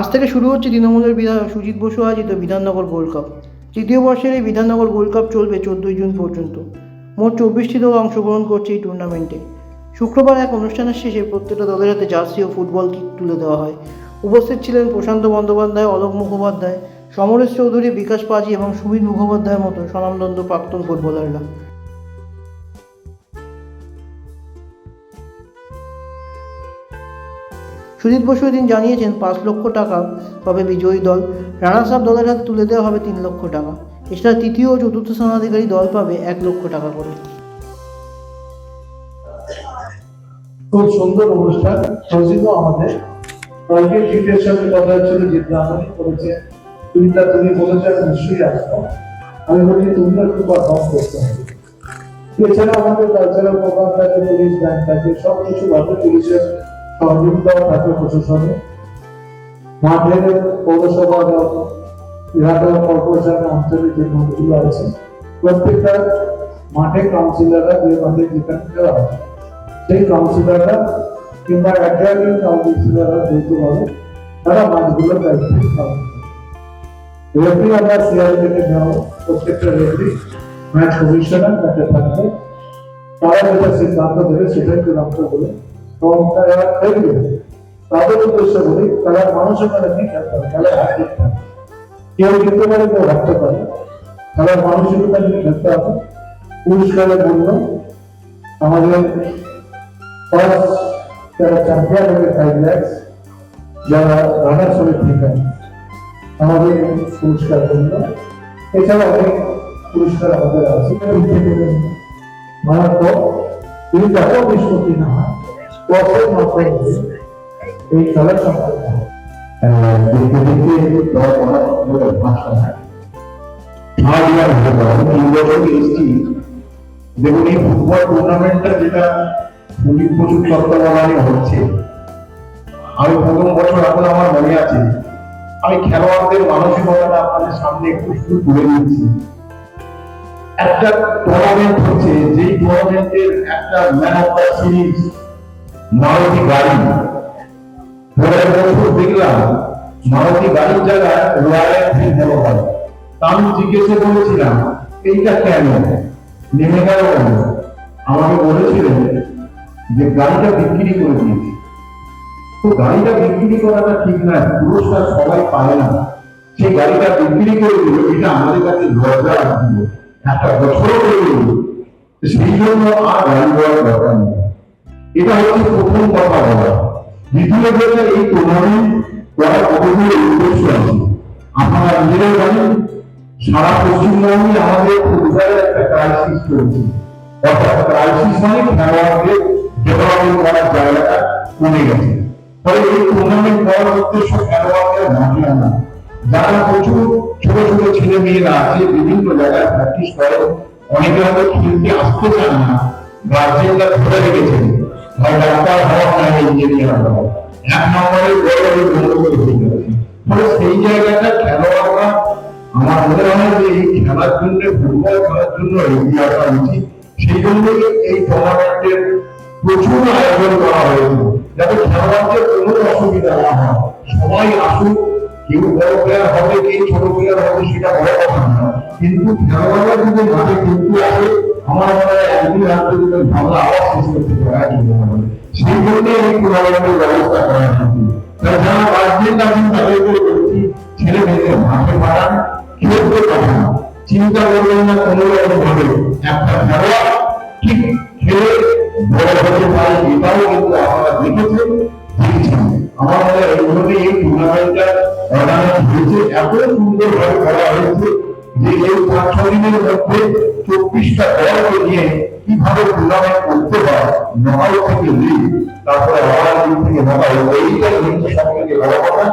আজ থেকে শুরু হচ্ছে তৃণমূলের বিধায়ক সুজিত বসু আয়োজিত বিধাননগর গোল্ড কাপ। তৃতীয় বর্ষের এই বিধাননগর গোল্ড কাপ চলবে চোদ্দোই জুন পর্যন্ত। মোট চব্বিশটি দল অংশগ্রহণ করছে এই টুর্নামেন্টে শুক্রবার এক অনুষ্ঠানের শেষে প্রত্যেকটা দলের হাতে জার্সি ও ফুটবল কিট তুলে দেওয়া হয়। উপস্থিত ছিলেন প্রশান্ত বন্দ্যোপাধ্যায়, অলোক মুখোপাধ্যায়, সমরেশ চৌধুরী, বিকাশ পাজি এবং সুবীর মুখোপাধ্যায়ের মতো স্বনামদন্দ প্রাক্তন ফুটবলাররা। সুজিত বসু এদিন জানিয়েছেন, পাঁচ লক্ষ টাকা পাবে বিজয়ী দল। রানার্স আপ দলের হাতে তুলে দেওয়া হবে তিন লক্ষ টাকা। এছাড়া তৃতীয় ও চতুর্থ স্থানাধিকারী দল পাবে এক লক্ষ টাকা করে। খুব সুন্দর অনুষ্ঠান। সজিত আমাদের। কালকে জিতের সাথে কথা হচ্ছিল, জিত রামানি করেছে। তুমি তা তুমি বলেছে আমি নিশ্চয়ই আসব। আমি বলি তুমি না একটু পারফর্ম করতে হবে। এছাড়া আমাদের কালচারাল প্রোগ্রাম থাকে পুলিশ ব্যাংক থাকে সব কিছু ভাবে পুলিশের সহযোগিতাও থাকে প্রশাসনে। মাঠের পৌরসভা এলাকা কর্পোরেশনের অঞ্চলে যে মাঠগুলো আছে, প্রত্যেকটা মাঠে কাউন্সিলররা যে মাঠে যেখানে সেই কাউন্সিলররা কিংবা অ্যাডজার্নিং কাউন্সিলররা হবে তারা মাঠগুলোর দায়িত্বে রেফারি আমরা সিআই থেকে নেওয়া প্রত্যেকটা রেফারি ম্যাচ কমিশনার তাকে থাকবে। তারা যেটা সিদ্ধান্ত দেবে সেটাই চূড়ান্ত বলে এবং তারা খেলবে তাদের উদ্দেশ্য বলি তারা মানুষের মানে নিয়ে খেলতে হবে খেলায় হার জিততে হবে। কেউ জিততে পারে কেউ হারতে পারে খেলার মানসিকতা নিয়ে খেলতে হবে পুরস্কারের মূল্য আমাদের ফার্স্ট যারা চ্যাম্পিয়ন হবে ফাইভ ল্যাক্স যারা রানার্স হবে থ্রি ল্যাক্স আমাদের পুরস্কার মূল্য এছাড়া অনেক পুরস্কার আমাদের আছে মারাত্মক যদি এত নিষ্পত্তি না হয় সম্পন্ন হয় দেখুন এই ফুটবল টুর্নামেন্টটা যেটা পুলিশ প্রচুর তত্ত্বাবধানে হচ্ছে আমি প্রথম বছর এখন আমার মনে আছে আমি খেলোয়াড়দের মানসিকতাটা আপনাদের সামনে একটু শুরু তুলে দিচ্ছি একটা টুর্নামেন্ট হচ্ছে যেই টুর্নামেন্টের একটা man of the series Maruti গাড়ি। পরের বছর দেখলাম মারুতি গাড়ির জায়গায় রয়্যাল এনফিল্ড তা আমি জিজ্ঞেসে করেছিলাম এইটা কেন? নেমে গেল কেন আমাকে বলেছিলেন যে গাড়িটা বিক্রি করে দিয়েছি। তো গাড়িটা বিক্রি করাটা ঠিক না পুরস্কার সবাই পায় না। সেই গাড়িটা বিক্রি করে দিল, এটা আমাদের কাছে লজ্জা একটা বছরও করে দিল সেই জন্য আর গাড়ি দেওয়ার দরকার নেই। এটা হচ্ছে প্রথম কথা বলা। দ্বিতীয় কথা এই টুর্নামেন্ট করার কতগুলো উদ্দেশ্য আছে। আপনারা নিজেরাই জানেন, সারা পশ্চিমবঙ্গে আমাদের ফুটবলের একটা ক্রাইসিস চলছে। অর্থাৎ ক্রাইসিস মানে খেলোয়াড়দের ডেভেলপমেন্ট করার জায়গাটা কমে গেছে। ফলে এই টুর্নামেন্ট করার উদ্দেশ্য খেলোয়াড়দের মাঠে আনা। যারা প্রচুর ছোট ছোট ছেলে মেয়েরা আছে, বিভিন্ন জায়গায় প্র্যাকটিস করে, অনেকে হয়তো খেলতে আসতে চান না গার্জেনরা ধরে রেখেছেন। হয় ডাক্তার হয় না হয়। আসুক, কেউ প্লেয়ার হবে ছোট প্লেয়ার হবে না। কিন্তু খেলোয়াড়রা যদি মাঠে কিন্তু আসে আমার মনে হয় একদিন যদি ভালো আওয়াজ সৃষ্টি করতে পারে সেই ভাবে। করা হয়েছে যে এই পাঁচ ছ মধ্যে চব্বিশটা দলকে নিয়ে কীভাবে টুর্নামেন্ট করতে হয় নয় থেকে লিগ তারপরে আবার লিগ থেকে নয়। এইটাই হচ্ছে সব থেকে বড় কথা।